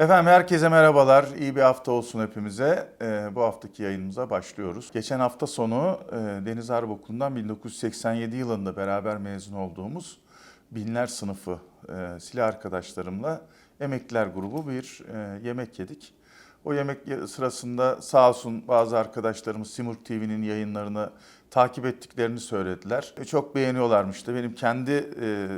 Efendim herkese merhabalar. İyi bir hafta olsun hepimize. Ee, bu haftaki yayınımıza başlıyoruz. Geçen hafta sonu e, Deniz Harp Okulu'ndan 1987 yılında beraber mezun olduğumuz Binler sınıfı e, silah arkadaşlarımla emekliler grubu bir e, yemek yedik. O yemek sırasında sağ olsun bazı arkadaşlarımız Simurg TV'nin yayınlarını takip ettiklerini söylediler. E, Çok beğeniyorlarmış da benim kendi e,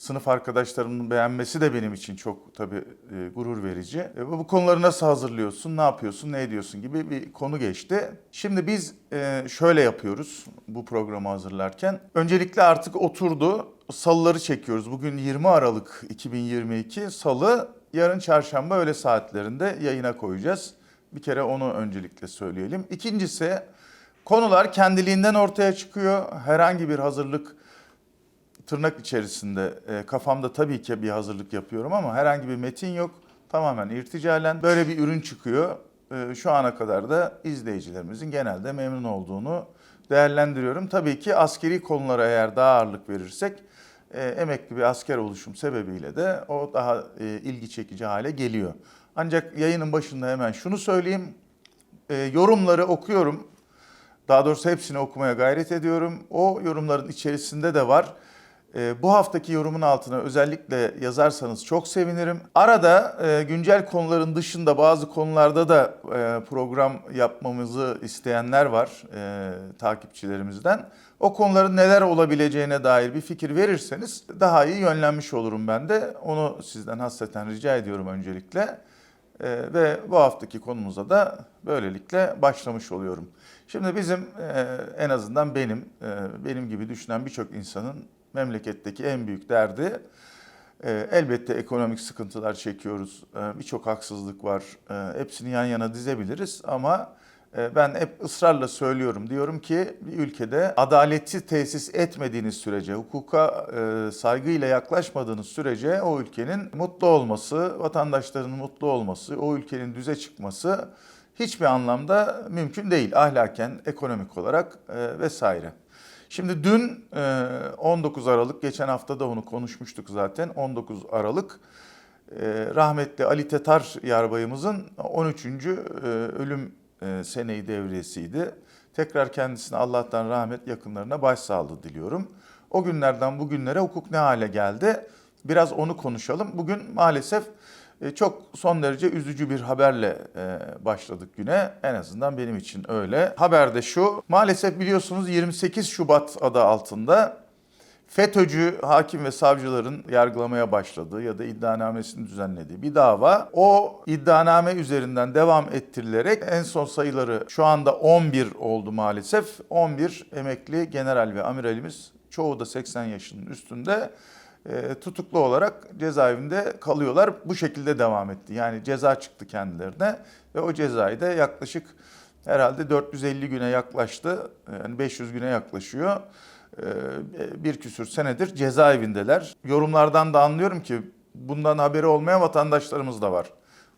sınıf arkadaşlarımın beğenmesi de benim için çok tabii e, gurur verici. E, bu konuları nasıl hazırlıyorsun, ne yapıyorsun, ne ediyorsun gibi bir konu geçti. Şimdi biz e, şöyle yapıyoruz bu programı hazırlarken. Öncelikle artık oturdu, salıları çekiyoruz. Bugün 20 Aralık 2022 salı, yarın çarşamba öğle saatlerinde yayına koyacağız. Bir kere onu öncelikle söyleyelim. İkincisi konular kendiliğinden ortaya çıkıyor. Herhangi bir hazırlık tırnak içerisinde e, kafamda tabii ki bir hazırlık yapıyorum ama herhangi bir metin yok. Tamamen irticalen böyle bir ürün çıkıyor. E, şu ana kadar da izleyicilerimizin genelde memnun olduğunu değerlendiriyorum. Tabii ki askeri konulara eğer daha ağırlık verirsek e, emekli bir asker oluşum sebebiyle de o daha e, ilgi çekici hale geliyor. Ancak yayının başında hemen şunu söyleyeyim. E, yorumları okuyorum. Daha doğrusu hepsini okumaya gayret ediyorum. O yorumların içerisinde de var. E, bu haftaki yorumun altına özellikle yazarsanız çok sevinirim. Arada e, güncel konuların dışında bazı konularda da e, program yapmamızı isteyenler var e, takipçilerimizden. O konuların neler olabileceğine dair bir fikir verirseniz daha iyi yönlenmiş olurum ben de. Onu sizden hasreten rica ediyorum öncelikle. Ee, ve bu haftaki konumuza da böylelikle başlamış oluyorum. Şimdi bizim e, en azından benim, e, benim gibi düşünen birçok insanın memleketteki en büyük derdi e, elbette ekonomik sıkıntılar çekiyoruz. E, birçok haksızlık var. E, hepsini yan yana dizebiliriz ama e, ben hep ısrarla söylüyorum. Diyorum ki bir ülkede adaleti tesis etmediğiniz sürece, hukuka e, saygıyla yaklaşmadığınız sürece o ülkenin mutlu olması, vatandaşların mutlu olması, o ülkenin düze çıkması hiçbir anlamda mümkün değil. Ahlaken, ekonomik olarak e, vesaire. Şimdi dün e, 19 Aralık, geçen hafta da onu konuşmuştuk zaten. 19 Aralık e, rahmetli Ali Tetar Yarbayımızın 13. e, ölüm e, seneyi devriyesiydi. Tekrar kendisine Allah'tan rahmet yakınlarına başsağlığı diliyorum. O günlerden bugünlere hukuk ne hale geldi? Biraz onu konuşalım. Bugün maalesef e, çok son derece üzücü bir haberle e, başladık güne. En azından benim için öyle. Haber de şu. Maalesef biliyorsunuz 28 Şubat adı altında FETÖ'cü hakim ve savcıların yargılamaya başladığı ya da iddianamesini düzenlediği bir dava. O iddianame üzerinden devam ettirilerek en son sayıları şu anda 11 oldu maalesef. 11 emekli general ve amiralimiz çoğu da 80 yaşının üstünde e, tutuklu olarak cezaevinde kalıyorlar. Bu şekilde devam etti. Yani ceza çıktı kendilerine ve o cezayı da yaklaşık herhalde 450 güne yaklaştı. Yani 500 güne yaklaşıyor. Ee, bir küsür senedir cezaevindeler. Yorumlardan da anlıyorum ki bundan haberi olmayan vatandaşlarımız da var.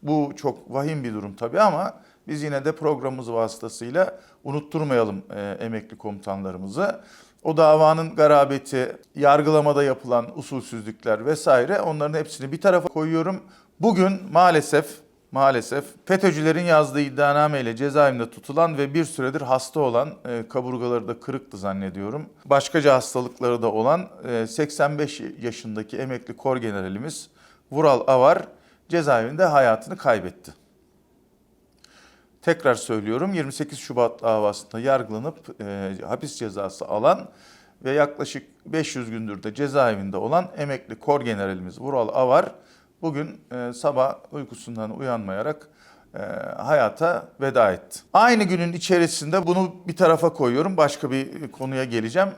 Bu çok vahim bir durum tabii ama biz yine de programımız vasıtasıyla unutturmayalım e, emekli komutanlarımızı. O davanın garabeti, yargılamada yapılan usulsüzlükler vesaire onların hepsini bir tarafa koyuyorum. Bugün maalesef maalesef FETÖ'cülerin yazdığı iddianameyle cezaevinde tutulan ve bir süredir hasta olan, e, kaburgaları da kırıktı zannediyorum. Başkaca hastalıkları da olan e, 85 yaşındaki emekli kor generalimiz Vural Avar cezaevinde hayatını kaybetti. Tekrar söylüyorum 28 Şubat davasında yargılanıp e, hapis cezası alan ve yaklaşık 500 gündür de cezaevinde olan emekli kor generalimiz Vural Avar bugün e, sabah uykusundan uyanmayarak e, hayata veda etti. Aynı günün içerisinde bunu bir tarafa koyuyorum. Başka bir konuya geleceğim.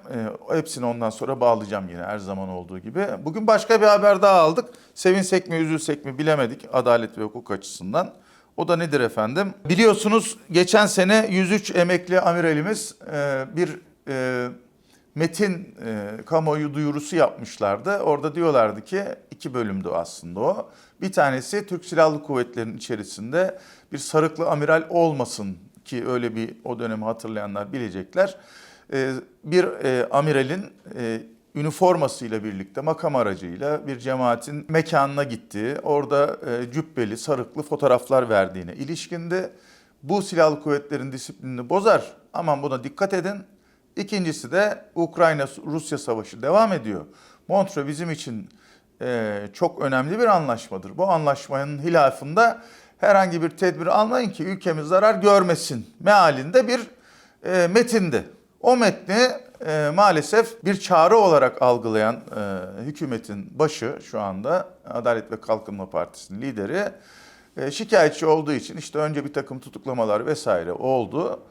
E, hepsini ondan sonra bağlayacağım yine her zaman olduğu gibi. Bugün başka bir haber daha aldık. Sevinsek mi üzülsek mi bilemedik adalet ve hukuk açısından. O da nedir efendim? Biliyorsunuz geçen sene 103 emekli amiralimiz e, bir e, metin e, kamuoyu duyurusu yapmışlardı. Orada diyorlardı ki iki bölümdü aslında o. Bir tanesi Türk Silahlı Kuvvetleri'nin içerisinde bir sarıklı amiral olmasın ki öyle bir o dönemi hatırlayanlar bilecekler. E, bir amiralin üniformasıyla birlikte makam aracıyla bir cemaatin mekanına gittiği, orada e, cübbeli, sarıklı fotoğraflar verdiğine ilişkinde bu silahlı kuvvetlerin disiplinini bozar. Aman buna dikkat edin. İkincisi de Ukrayna-Rusya savaşı devam ediyor. Montreux bizim için e, çok önemli bir anlaşmadır. Bu anlaşmanın hilafında herhangi bir tedbir almayın ki ülkemiz zarar görmesin mealinde bir e, metindi. O metni e, maalesef bir çağrı olarak algılayan e, hükümetin başı şu anda Adalet ve Kalkınma Partisi'nin lideri e, şikayetçi olduğu için işte önce bir takım tutuklamalar vesaire oldu.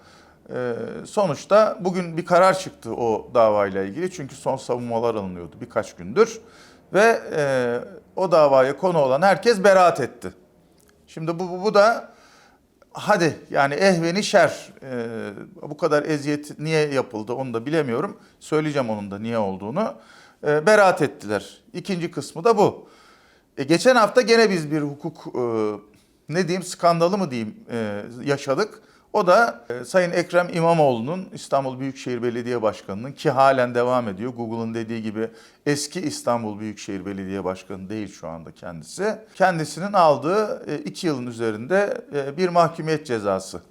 E, sonuçta bugün bir karar çıktı o davayla ilgili çünkü son savunmalar alınıyordu birkaç gündür ve e, o davaya konu olan herkes beraat etti. Şimdi bu, bu, bu da hadi yani ehveni şer e, bu kadar eziyet niye yapıldı onu da bilemiyorum. Söyleyeceğim onun da niye olduğunu. E, beraat ettiler. İkinci kısmı da bu. E, geçen hafta gene biz bir hukuk e, ne diyeyim skandalı mı diyeyim e, yaşadık. O da e, Sayın Ekrem İmamoğlu'nun İstanbul Büyükşehir Belediye Başkanı'nın ki halen devam ediyor. Google'ın dediği gibi eski İstanbul Büyükşehir Belediye Başkanı değil şu anda kendisi. Kendisinin aldığı e, iki yılın üzerinde e, bir mahkumiyet cezası.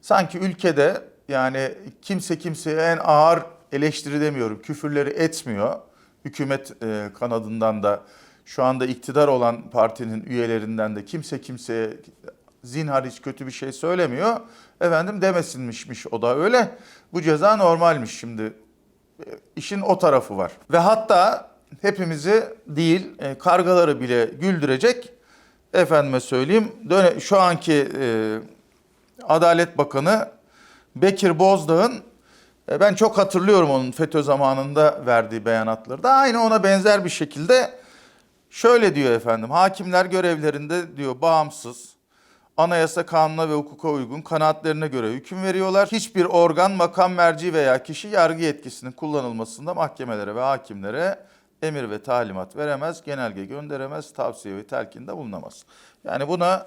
Sanki ülkede yani kimse kimseye en ağır eleştiri demiyorum küfürleri etmiyor. Hükümet e, kanadından da şu anda iktidar olan partinin üyelerinden de kimse kimseye zinhar hiç kötü bir şey söylemiyor. Efendim demesinmişmiş o da öyle. Bu ceza normalmiş şimdi. E, İşin o tarafı var. Ve hatta hepimizi değil e, kargaları bile güldürecek efendime söyleyeyim şu anki e, Adalet Bakanı Bekir Bozdağ'ın e, ben çok hatırlıyorum onun FETÖ zamanında verdiği beyanatları da aynı ona benzer bir şekilde şöyle diyor efendim hakimler görevlerinde diyor bağımsız anayasa kanuna ve hukuka uygun kanaatlerine göre hüküm veriyorlar. Hiçbir organ, makam merci veya kişi yargı yetkisinin kullanılmasında mahkemelere ve hakimlere emir ve talimat veremez, genelge gönderemez, tavsiye ve telkinde bulunamaz. Yani buna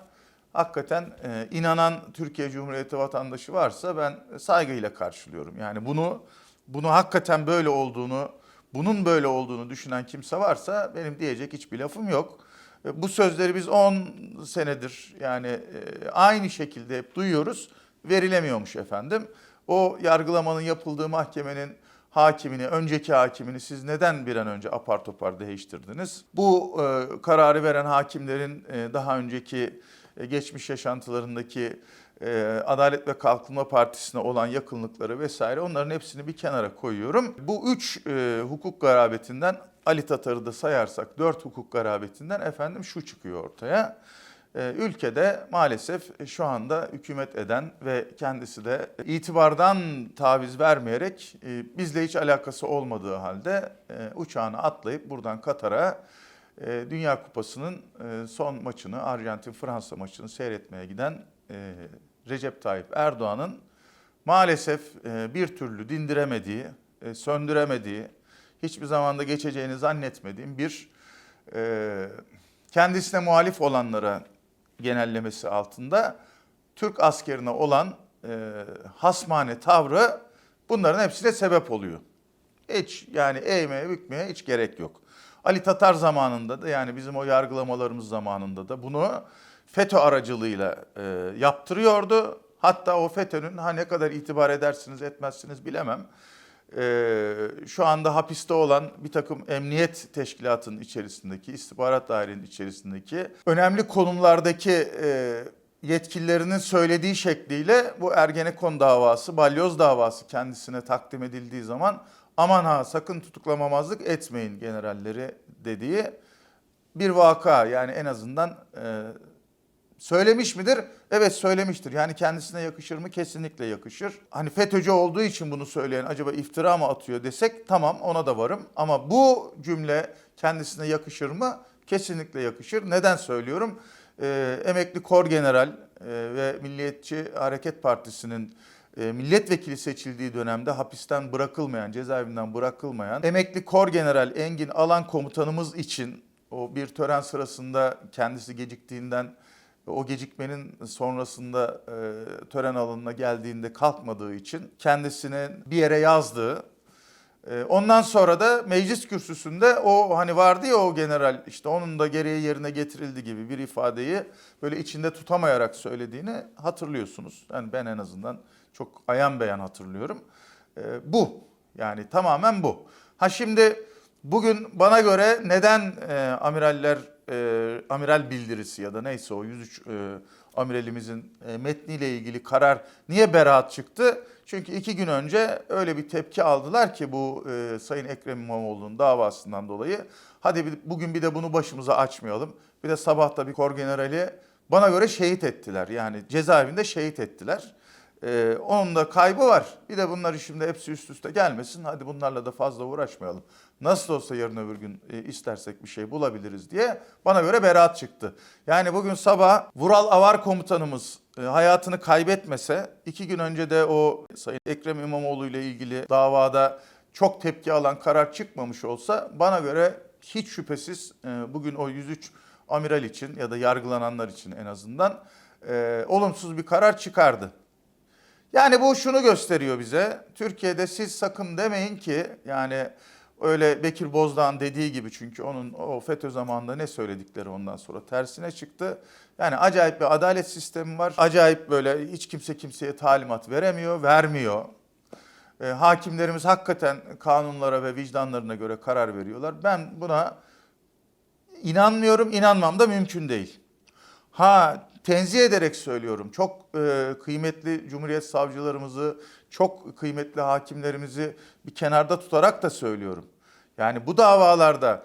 hakikaten e, inanan Türkiye Cumhuriyeti vatandaşı varsa ben saygıyla karşılıyorum. Yani bunu bunu hakikaten böyle olduğunu, bunun böyle olduğunu düşünen kimse varsa benim diyecek hiçbir lafım yok. E, Bu sözleri biz 10 senedir yani e, aynı şekilde hep duyuyoruz. Verilemiyormuş efendim. O yargılamanın yapıldığı mahkemenin hakimini, önceki hakimini siz neden bir an önce apar topar değiştirdiniz? Bu e, kararı veren hakimlerin e, daha önceki e, geçmiş yaşantılarındaki e, Adalet ve Kalkınma Partisi'ne olan yakınlıkları vesaire onların hepsini bir kenara koyuyorum. Bu üç e, hukuk garabetinden Ali Tatar'ı da sayarsak dört hukuk garabetinden efendim şu çıkıyor ortaya. E, ülkede maalesef şu anda hükümet eden ve kendisi de itibardan taviz vermeyerek e, bizle hiç alakası olmadığı halde e, uçağına atlayıp buradan Katar'a e, Dünya Kupası'nın e, son maçını Arjantin-Fransa maçını seyretmeye giden e, Recep Tayyip Erdoğan'ın maalesef e, bir türlü dindiremediği, e, söndüremediği, hiçbir zamanda geçeceğini zannetmediğim bir e, kendisine muhalif olanlara genellemesi altında Türk askerine olan e, hasmane tavrı bunların hepsine sebep oluyor. Hiç yani eğmeye bükmeye hiç gerek yok. Ali Tatar zamanında da yani bizim o yargılamalarımız zamanında da bunu FETÖ aracılığıyla e, yaptırıyordu. Hatta o FETÖ'nün ha ne kadar itibar edersiniz etmezsiniz bilemem. E, şu anda hapiste olan bir takım emniyet teşkilatının içerisindeki, istihbarat dairenin içerisindeki önemli konumlardaki e, yetkililerinin söylediği şekliyle bu Ergenekon davası, balyoz davası kendisine takdim edildiği zaman aman ha sakın tutuklamamazlık etmeyin generalleri dediği bir vaka. Yani en azından e, söylemiş midir? Evet söylemiştir. Yani kendisine yakışır mı? Kesinlikle yakışır. Hani FETÖ'cü olduğu için bunu söyleyen acaba iftira mı atıyor desek tamam ona da varım. Ama bu cümle kendisine yakışır mı? Kesinlikle yakışır. Neden söylüyorum? Ee, emekli kor general e, ve Milliyetçi Hareket Partisi'nin e, milletvekili seçildiği dönemde hapisten bırakılmayan, cezaevinden bırakılmayan emekli kor general Engin Alan komutanımız için o bir tören sırasında kendisi geciktiğinden o gecikmenin sonrasında e, tören alanına geldiğinde kalkmadığı için kendisinin bir yere yazdığı E, ondan sonra da meclis kürsüsünde o hani vardı ya o general işte onun da gereği yerine getirildi gibi bir ifadeyi böyle içinde tutamayarak söylediğini hatırlıyorsunuz. Yani ben en azından çok ayan beyan hatırlıyorum. E, bu yani tamamen bu. Ha şimdi bugün bana göre neden e, amiraller e, amiral bildirisi ya da neyse o 103 e, amiralimizin e, metniyle ilgili karar niye beraat çıktı? Çünkü iki gün önce öyle bir tepki aldılar ki bu e, Sayın Ekrem İmamoğlu'nun davasından dolayı. Hadi bir, bugün bir de bunu başımıza açmayalım. Bir de sabah da bir kor generali bana göre şehit ettiler. Yani cezaevinde şehit ettiler. Ee, onun da kaybı var. Bir de bunları şimdi hepsi üst üste gelmesin. Hadi bunlarla da fazla uğraşmayalım. Nasıl olsa yarın öbür gün e, istersek bir şey bulabiliriz diye bana göre beraat çıktı. Yani bugün sabah Vural Avar komutanımız e, hayatını kaybetmese iki gün önce de o Sayın Ekrem İmamoğlu ile ilgili davada çok tepki alan karar çıkmamış olsa bana göre hiç şüphesiz e, bugün o 103 amiral için ya da yargılananlar için en azından olumsuz bir karar çıkardı. Yani bu şunu gösteriyor bize. Türkiye'de siz sakın demeyin ki yani öyle Bekir Bozdağ'ın dediği gibi çünkü onun o FETÖ zamanında ne söyledikleri ondan sonra tersine çıktı. Yani acayip bir adalet sistemi var. Acayip böyle hiç kimse kimseye talimat veremiyor, vermiyor. E, hakimlerimiz hakikaten kanunlara ve vicdanlarına göre karar veriyorlar. Ben buna inanmıyorum, inanmam da mümkün değil. Ha tenzih ederek söylüyorum. Çok e, kıymetli Cumhuriyet savcılarımızı, çok kıymetli hakimlerimizi bir kenarda tutarak da söylüyorum. Yani bu davalarda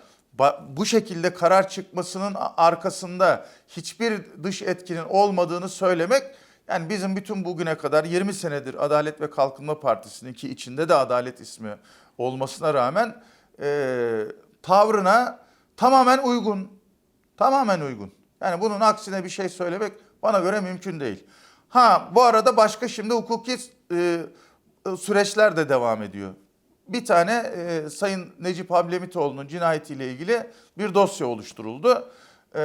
bu şekilde karar çıkmasının arkasında hiçbir dış etkinin olmadığını söylemek yani bizim bütün bugüne kadar 20 senedir Adalet ve Kalkınma Partisi'nin ki içinde de Adalet ismi olmasına rağmen e, tavrına tamamen uygun. Tamamen uygun. Yani bunun aksine bir şey söylemek bana göre mümkün değil. Ha bu arada başka şimdi hukuki e, süreçler de devam ediyor. Bir tane e, Sayın Necip Hablemitoğlu'nun cinayetiyle ilgili bir dosya oluşturuldu. E,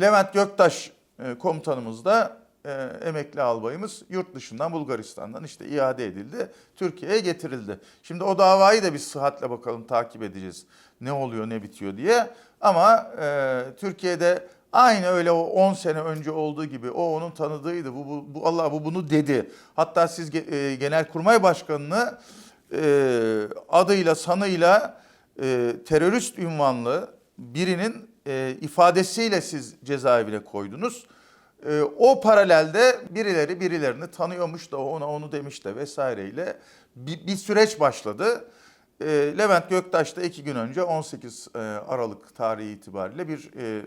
Levent Göktaş e, komutanımız da e, emekli albayımız yurt dışından Bulgaristan'dan işte iade edildi. Türkiye'ye getirildi. Şimdi o davayı da bir sıhhatle bakalım takip edeceğiz. Ne oluyor ne bitiyor diye. Ama e, Türkiye'de aynı öyle o 10 sene önce olduğu gibi o onun tanıdığıydı. Bu, bu, bu Allah bu bunu dedi. Hatta siz e, Genelkurmay Başkanı'nı e, adıyla sanıyla e, terörist ünvanlı birinin e, ifadesiyle siz cezaevine koydunuz. E, o paralelde birileri birilerini tanıyormuş da ona onu demiş de vesaireyle bir, bir süreç başladı. E, Levent Göktaş da iki gün önce 18 e, Aralık tarihi itibariyle bir e,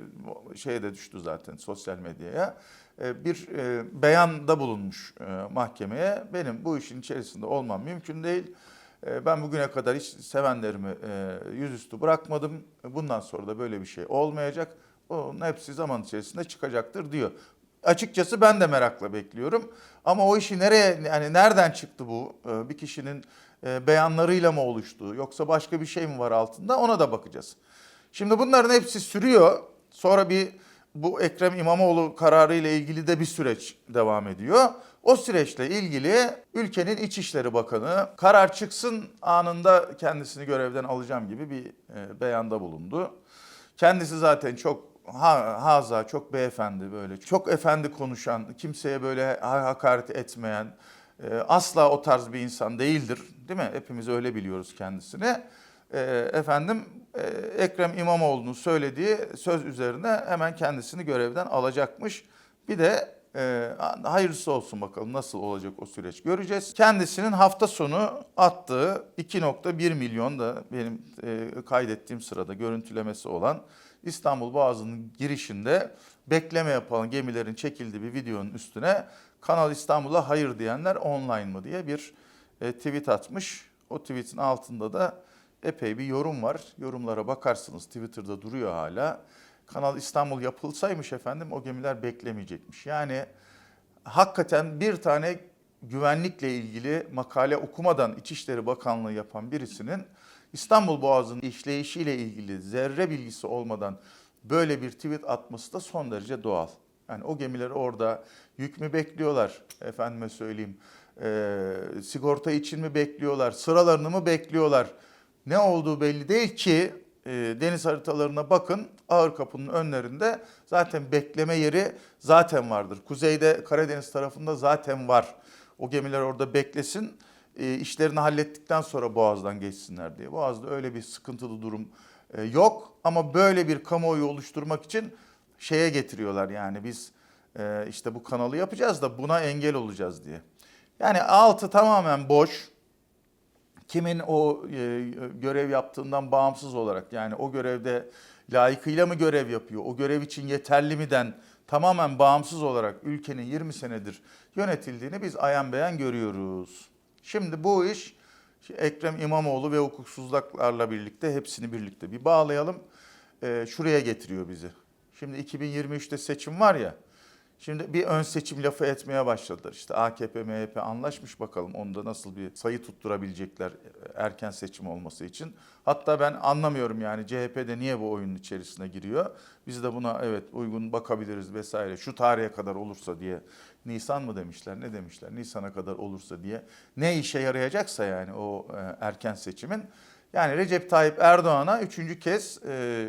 şeye de düştü zaten sosyal medyaya. E, bir e, beyanda bulunmuş e, mahkemeye. Benim bu işin içerisinde olmam mümkün değil. E, Ben bugüne kadar hiç sevenlerimi e, yüzüstü bırakmadım. Bundan sonra da böyle bir şey olmayacak. Onun hepsi zaman içerisinde çıkacaktır diyor. Açıkçası ben de merakla bekliyorum. Ama o işi nereye yani nereden çıktı bu? E, Bir kişinin e, beyanlarıyla mı oluştu yoksa başka bir şey mi var altında ona da bakacağız. Şimdi bunların hepsi sürüyor. Sonra bir bu Ekrem İmamoğlu kararı ile ilgili de bir süreç devam ediyor. O süreçle ilgili ülkenin İçişleri Bakanı karar çıksın anında kendisini görevden alacağım gibi bir e, beyanda bulundu. Kendisi zaten çok ha, haza, çok beyefendi böyle, çok efendi konuşan, kimseye böyle ha- hakaret etmeyen, e, asla o tarz bir insan değildir. Değil mi? Hepimiz öyle biliyoruz kendisini. E, efendim Ekrem İmamoğlu'nun söylediği söz üzerine hemen kendisini görevden alacakmış. Bir de e, hayırlısı olsun bakalım nasıl olacak o süreç göreceğiz. Kendisinin hafta sonu attığı 2.1 milyon da benim e, kaydettiğim sırada görüntülemesi olan İstanbul Boğazı'nın girişinde bekleme yapan gemilerin çekildiği bir videonun üstüne Kanal İstanbul'a hayır diyenler online mı diye bir e, tweet atmış. O tweetin altında da epey bir yorum var. Yorumlara bakarsınız Twitter'da duruyor hala. Kanal İstanbul yapılsaymış efendim o gemiler beklemeyecekmiş. Yani hakikaten bir tane güvenlikle ilgili makale okumadan İçişleri Bakanlığı yapan birisinin İstanbul Boğazı'nın işleyişiyle ilgili zerre bilgisi olmadan böyle bir tweet atması da son derece doğal. Yani o gemiler orada yük mü bekliyorlar efendime söyleyeyim. Ee, sigorta için mi bekliyorlar? Sıralarını mı bekliyorlar? Ne olduğu belli değil ki e, deniz haritalarına bakın. Ağır kapının önlerinde zaten bekleme yeri zaten vardır. Kuzeyde Karadeniz tarafında zaten var. O gemiler orada beklesin. E, işlerini hallettikten sonra Boğaz'dan geçsinler diye. Boğaz'da öyle bir sıkıntılı durum e, yok. Ama böyle bir kamuoyu oluşturmak için şeye getiriyorlar yani biz işte bu kanalı yapacağız da buna engel olacağız diye. Yani altı tamamen boş. Kimin o e, görev yaptığından bağımsız olarak yani o görevde layıkıyla mı görev yapıyor, o görev için yeterli miden tamamen bağımsız olarak ülkenin 20 senedir yönetildiğini biz ayan beyan görüyoruz. Şimdi bu iş Ekrem İmamoğlu ve hukuksuzluklarla birlikte hepsini birlikte bir bağlayalım. E, şuraya getiriyor bizi. Şimdi 2023'te seçim var ya. Şimdi bir ön seçim lafı etmeye başladılar. İşte AKP, MHP anlaşmış bakalım onda nasıl bir sayı tutturabilecekler erken seçim olması için. Hatta ben anlamıyorum yani CHP'de niye bu oyunun içerisine giriyor. Biz de buna evet uygun bakabiliriz vesaire. Şu tarihe kadar olursa diye. Nisan mı demişler ne demişler Nisan'a kadar olursa diye. Ne işe yarayacaksa yani o e, erken seçimin. Yani Recep Tayyip Erdoğan'a üçüncü kez e,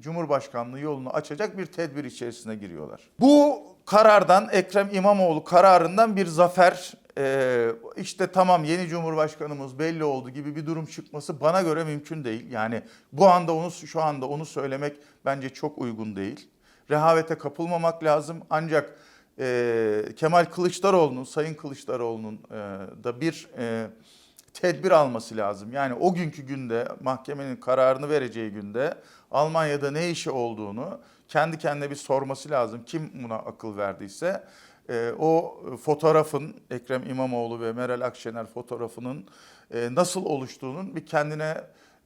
Cumhurbaşkanlığı yolunu açacak bir tedbir içerisine giriyorlar. Bu karardan Ekrem İmamoğlu kararından bir zafer e, işte tamam yeni Cumhurbaşkanımız belli oldu gibi bir durum çıkması bana göre mümkün değil. Yani bu anda onu şu anda onu söylemek bence çok uygun değil. Rehavete kapılmamak lazım ancak e, Kemal Kılıçdaroğlu'nun, Sayın Kılıçdaroğlu'nun e, da bir tedbir alması lazım. Yani o günkü günde mahkemenin kararını vereceği günde Almanya'da ne işi olduğunu kendi kendine bir sorması lazım. Kim buna akıl verdiyse e, o fotoğrafın Ekrem İmamoğlu ve Meral Akşener fotoğrafının e, nasıl oluştuğunun bir kendine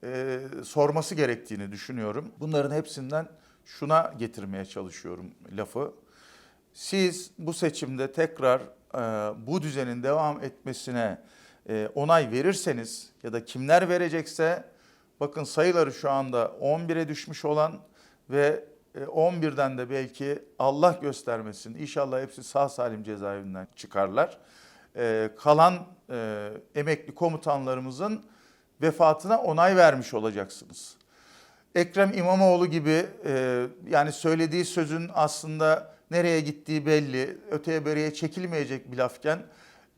e, sorması gerektiğini düşünüyorum. Bunların hepsinden şuna getirmeye çalışıyorum lafı. Siz bu seçimde tekrar e, bu düzenin devam etmesine e, onay verirseniz ya da kimler verecekse bakın sayıları şu anda 11'e düşmüş olan ve e, 11'den de belki Allah göstermesin inşallah hepsi sağ salim cezaevinden çıkarlar. E, kalan e, emekli komutanlarımızın vefatına onay vermiş olacaksınız. Ekrem İmamoğlu gibi e, yani söylediği sözün aslında nereye gittiği belli, öteye beriye çekilmeyecek bir lafken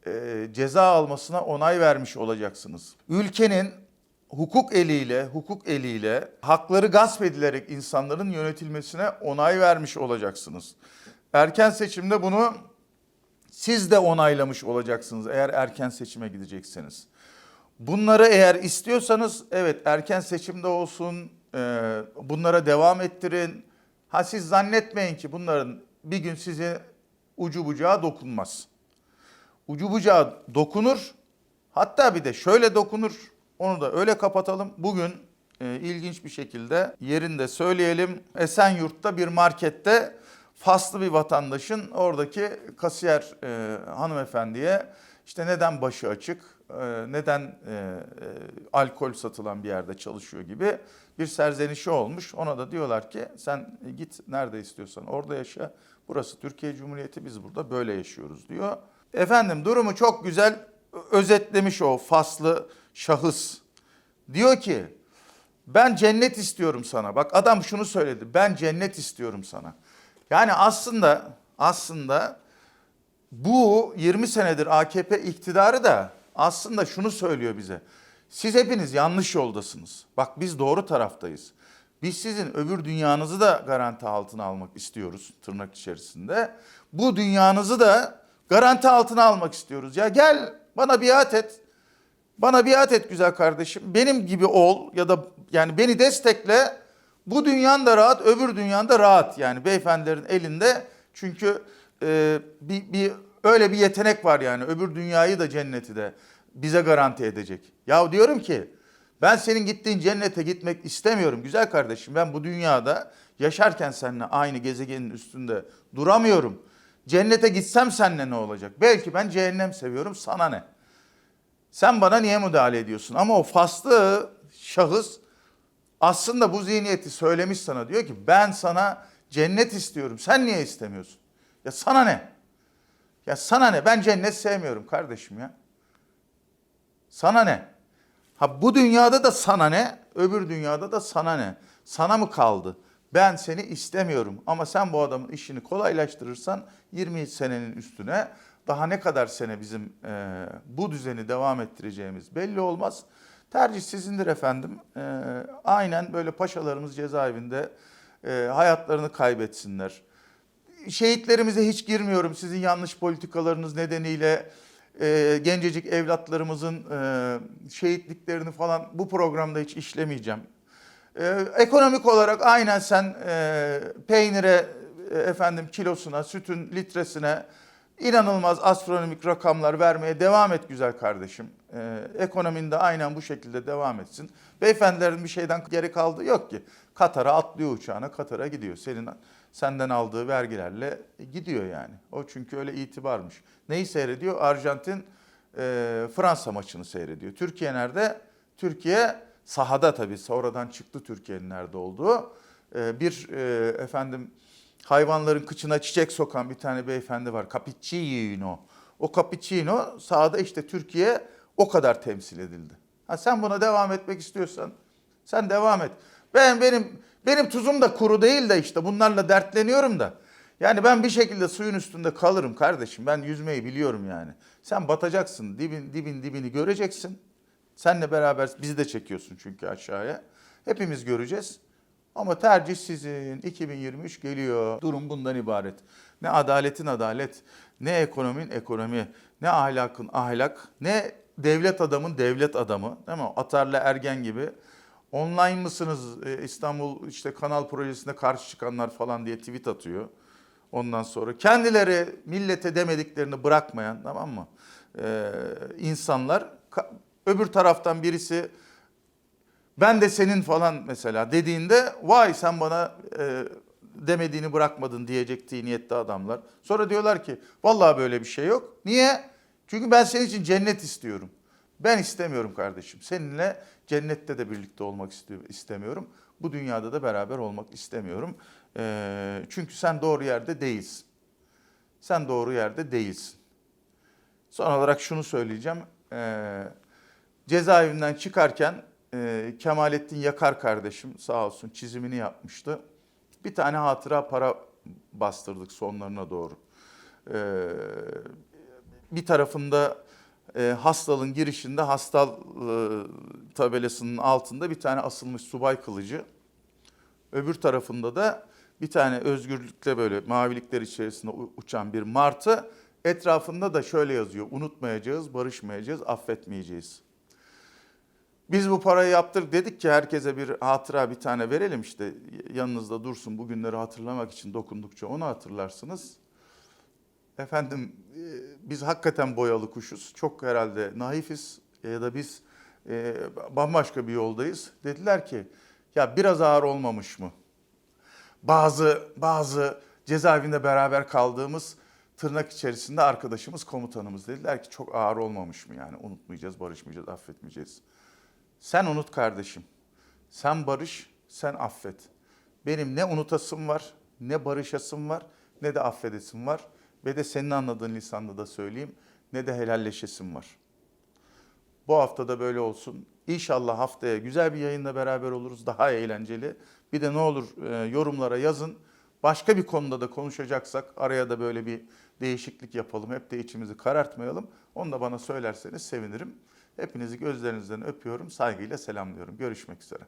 e, ceza almasına onay vermiş olacaksınız. Ülkenin hukuk eliyle, hukuk eliyle hakları gasp edilerek insanların yönetilmesine onay vermiş olacaksınız. Erken seçimde bunu siz de onaylamış olacaksınız eğer erken seçime gidecekseniz. Bunları eğer istiyorsanız evet erken seçimde olsun, e, bunlara devam ettirin. Ha siz zannetmeyin ki bunların bir gün size ucu bucağı dokunmaz. Ucu bucağı dokunur. Hatta bir de şöyle dokunur. Onu da öyle kapatalım. Bugün e, ilginç bir şekilde yerinde söyleyelim. Esenyurt'ta bir markette faslı bir vatandaşın oradaki kasiyer e, hanımefendiye işte neden başı açık, e, neden e, e, alkol satılan bir yerde çalışıyor gibi bir serzenişi olmuş. Ona da diyorlar ki sen git nerede istiyorsan orada yaşa. Burası Türkiye Cumhuriyeti biz burada böyle yaşıyoruz diyor. Efendim durumu çok güzel özetlemiş o faslı şahıs. Diyor ki ben cennet istiyorum sana. Bak adam şunu söyledi. Ben cennet istiyorum sana. Yani aslında aslında bu 20 senedir AKP iktidarı da aslında şunu söylüyor bize. Siz hepiniz yanlış yoldasınız. Bak biz doğru taraftayız. Biz sizin öbür dünyanızı da garanti altına almak istiyoruz tırnak içerisinde. Bu dünyanızı da garanti altına almak istiyoruz. Ya gel bana biat et. Bana biat et güzel kardeşim. Benim gibi ol ya da yani beni destekle. Bu dünyan da rahat, öbür dünyan da rahat. Yani beyefendilerin elinde çünkü e, bir, bir öyle bir yetenek var yani. Öbür dünyayı da cenneti de bize garanti edecek. Ya diyorum ki ben senin gittiğin cennete gitmek istemiyorum güzel kardeşim. Ben bu dünyada yaşarken seninle aynı gezegenin üstünde duramıyorum. Cennete gitsem seninle ne olacak? Belki ben cehennem seviyorum sana ne? Sen bana niye müdahale ediyorsun? Ama o faslı şahıs aslında bu zihniyeti söylemiş sana. Diyor ki ben sana cennet istiyorum. Sen niye istemiyorsun? Ya sana ne? Ya sana ne? Ben cennet sevmiyorum kardeşim ya. Sana ne? Ha bu dünyada da sana ne? Öbür dünyada da sana ne? Sana mı kaldı? Ben seni istemiyorum ama sen bu adamın işini kolaylaştırırsan 20 senenin üstüne daha ne kadar sene bizim e, bu düzeni devam ettireceğimiz belli olmaz. Tercih sizindir efendim. E, aynen böyle paşalarımız cezaevinde e, hayatlarını kaybetsinler. Şehitlerimize hiç girmiyorum. Sizin yanlış politikalarınız nedeniyle e, gencecik evlatlarımızın e, şehitliklerini falan bu programda hiç işlemeyeceğim. E, ekonomik olarak aynen sen e, peynire, e, efendim kilosuna, sütün litresine inanılmaz astronomik rakamlar vermeye devam et güzel kardeşim. E, ekonominde aynen bu şekilde devam etsin. Beyefendilerin bir şeyden geri kaldığı yok ki. Katar'a atlıyor uçağına, Katar'a gidiyor. Senin senden aldığı vergilerle gidiyor yani. O çünkü öyle itibarmış. Neyi seyrediyor? Arjantin e, Fransa maçını seyrediyor. Türkiye nerede? Türkiye sahada tabii sonradan çıktı Türkiye'nin nerede olduğu. E, bir e, efendim hayvanların kıçına çiçek sokan bir tane beyefendi var. Cappuccino. O Cappuccino sahada işte Türkiye o kadar temsil edildi. Ha sen buna devam etmek istiyorsan sen devam et. Ben benim benim tuzum da kuru değil de işte bunlarla dertleniyorum da. Yani ben bir şekilde suyun üstünde kalırım kardeşim. Ben yüzmeyi biliyorum yani. Sen batacaksın, dibin dibin dibini göreceksin. Senle beraber bizi de çekiyorsun çünkü aşağıya. Hepimiz göreceğiz. Ama tercih sizin. 2023 geliyor. Durum bundan ibaret. Ne adaletin adalet, ne ekonomin ekonomi, ne ahlakın ahlak, ne devlet adamın devlet adamı. Değil mi? Atarla Ergen gibi. Online mısınız Ee, İstanbul işte kanal projesine karşı çıkanlar falan diye tweet atıyor. Ondan sonra kendileri millete demediklerini bırakmayan tamam mı? Ee, insanlar öbür taraftan birisi ben de senin falan mesela dediğinde vay sen bana e, demediğini bırakmadın diyecek niyette adamlar. Sonra diyorlar ki vallahi böyle bir şey yok. Niye? Çünkü ben senin için cennet istiyorum. Ben istemiyorum kardeşim. Seninle cennette de birlikte olmak istemiyorum. Bu dünyada da beraber olmak istemiyorum. E, çünkü sen doğru yerde değilsin. Sen doğru yerde değilsin. Son olarak şunu söyleyeceğim. Ee, cezaevinden çıkarken e, Kemalettin Yakar kardeşim sağ olsun çizimini yapmıştı. Bir tane hatıra para bastırdık sonlarına doğru. Ee, bir tarafında e, hastalığın girişinde hastal e, tabelasının altında bir tane asılmış subay kılıcı. Öbür tarafında da bir tane özgürlükle böyle mavilikler içerisinde uçan bir martı. Etrafında da şöyle yazıyor. Unutmayacağız, barışmayacağız, affetmeyeceğiz. Biz bu parayı yaptık dedik ki herkese bir hatıra bir tane verelim işte yanınızda dursun bu günleri hatırlamak için dokundukça onu hatırlarsınız. Efendim e, biz hakikaten boyalı kuşuz. Çok herhalde naifiz ya da biz e, bambaşka bir yoldayız. Dediler ki ya biraz ağır olmamış mı? Bazı bazı cezaevinde beraber kaldığımız tırnak içerisinde arkadaşımız komutanımız dediler ki çok ağır olmamış mı yani unutmayacağız, barışmayacağız, affetmeyeceğiz. Sen unut kardeşim. Sen barış, sen affet. Benim ne unutasım var, ne barışasım var, ne de affedesim var. Ve de senin anladığın lisanda da söyleyeyim, ne de helalleşesim var. Bu hafta da böyle olsun. İnşallah haftaya güzel bir yayınla beraber oluruz. Daha eğlenceli. Bir de ne olur e, yorumlara yazın. Başka bir konuda da konuşacaksak araya da böyle bir değişiklik yapalım. Hep de içimizi karartmayalım. Onu da bana söylerseniz sevinirim. Hepinizi gözlerinizden öpüyorum. Saygıyla selamlıyorum. Görüşmek üzere.